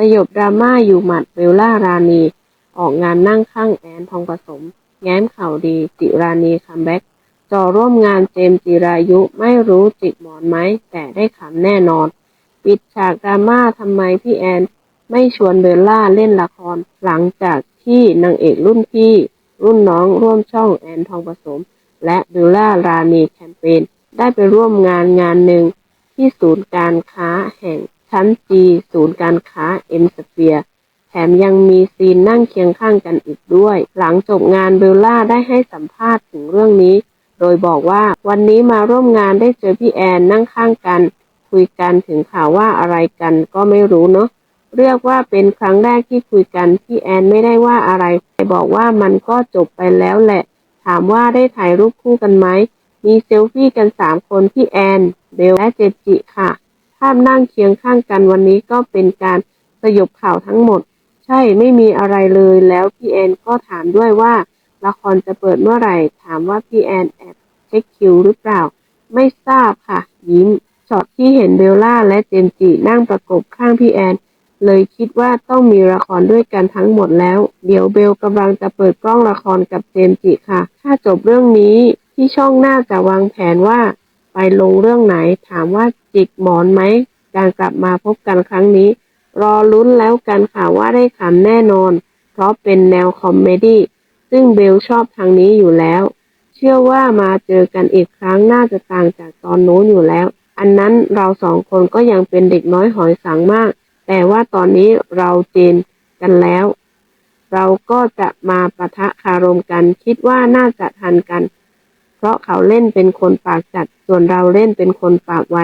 สยบดราม่าอยู่หมัดเบลล่ารานีออกงานนั่งข้างแอนทองผสม แง้มข่าวดี จิรานีคัมแบ็กจอร่วมงานเจมจิรายุไม่รู้จิกหมอนไหม แต่ได้ขำแน่นอน ปิดฉากดราม่าทำไมพี่แอน ไม่ชวนเบลล่าเล่นละคร หลังจากที่นางเอกรุ่นพี่ รุ่นน้องร่วมช่องแอนทองผสม และเบลล่ารานีแคมเปญได้ไปร่วมงานงานหนึ่งที่ศูนย์การค้าแห่ง ชั้นจีศูนย์การค้าเอ็มสเฟียร์แถมยังมีซีนนั่งเคียงข้างกันอีกด้วย หลังจบงานเบลล่าได้ให้สัมภาษณ์ถึงเรื่องนี้ โดยบอกว่าวันนี้มาร่วมงานได้เจอพี่แอนนั่งข้างกัน คุยกันถึงข่าวว่าอะไรกันก็ไม่รู้เนาะเรียกว่าเป็นครั้งแรกที่คุยกันพี่แอนไม่ได้ว่าอะไรแต่บอกว่ามันก็จบไปแล้วแหละ ถามว่าได้ถ่ายรูปคู่กันไหมมีเซลฟี่กันสามคนพี่แอน เบลและเจจิค่ะ ภาพนั่งเคียงข้างกันวันนี้ก็เป็นการสยบข่าวทั้งหมด ใช่ไม่มีอะไรเลยแล้วพี่แอนก็ถามด้วยว่า ละครจะเปิดเมื่อไหร่ ถามว่าพี่แอนแอบเช็คคิวหรือเปล่า ไม่ทราบค่ะ ยิ้มช็อตที่เห็นเบลล่าและเจมจินั่งประกบข้างพี่แอน เลยคิดว่าต้องมีละครด้วยกันทั้งหมดแล้ว เดี๋ยวเบลกำลังจะเปิดกล้องละครกับเจมจิค่ะ ถ้าจบเรื่องนี้ที่ช่องน่าจะวางแผนว่า ไปลงเรื่องไหน ถามว่าจิกหมอนไหม การกลับมาพบกันครั้งนี้ รอลุ้นแล้วกันค่ะว่าได้ขำแน่นอน เพราะเป็นแนวคอมเมดี้ซึ่งเบลชอบทางนี้อยู่แล้ว เชื่อว่ามาเจอกันอีกครั้งน่าจะต่างจากตอนโน้นอยู่แล้ว อันนั้นเราสองคนก็ยังเป็นเด็กน้อยหอยสังมาก แต่ว่าตอนนี้เราเจนกันแล้ว เราก็จะมาปะทะคารมกัน คิดว่าน่าจะทันกัน เพราะเขาเล่นเป็นคนปากจัด ส่วนเราเล่นเป็นคนปากไว